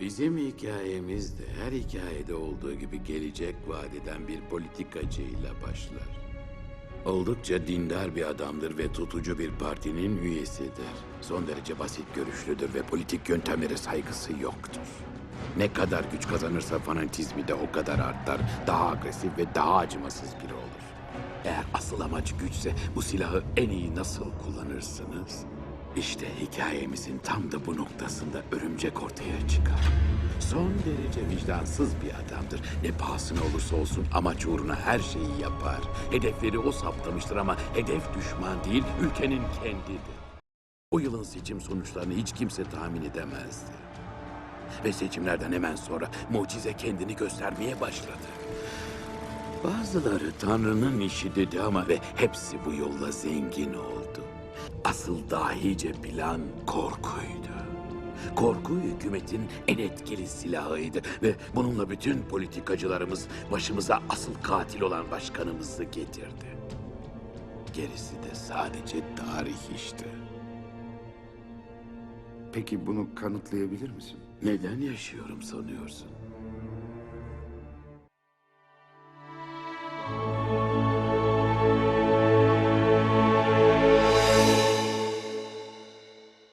Bizim hikayemiz de her hikayede olduğu gibi gelecek vadeden bir politikacıyla başlar. Oldukça dindar bir adamdır ve tutucu bir partinin üyesidir. Son derece basit görüşlüdür ve politik yöntemlere saygısı yoktur. Ne kadar güç kazanırsa fanatizmi de o kadar artar. Daha agresif ve daha acımasız biri olur. Eğer asıl amaç güçse bu silahı en iyi nasıl kullanırsınız? İşte hikayemizin tam da bu noktasında örümcek ortaya çıkar. Son derece vicdansız bir adamdır. Ne pahasına olursa olsun amaç uğruna her şeyi yapar. Hedefleri o saptamıştır ama hedef düşman değil, ülkenin kendidir. O yılın seçim sonuçlarını hiç kimse tahmin edemezdi. Ve seçimlerden hemen sonra mucize kendini göstermeye başladı. Bazıları Tanrı'nın işi dedi ama ve hepsi bu yolla zengin oldu. Asıl dahice plan korkuydu. Korku hükümetin en etkili silahıydı ve bununla bütün politikacılarımız başımıza asıl katil olan başkanımızı getirdi. Gerisi de sadece tarih işte. Peki bunu kanıtlayabilir misin? Neden yaşıyorum sanıyorsun?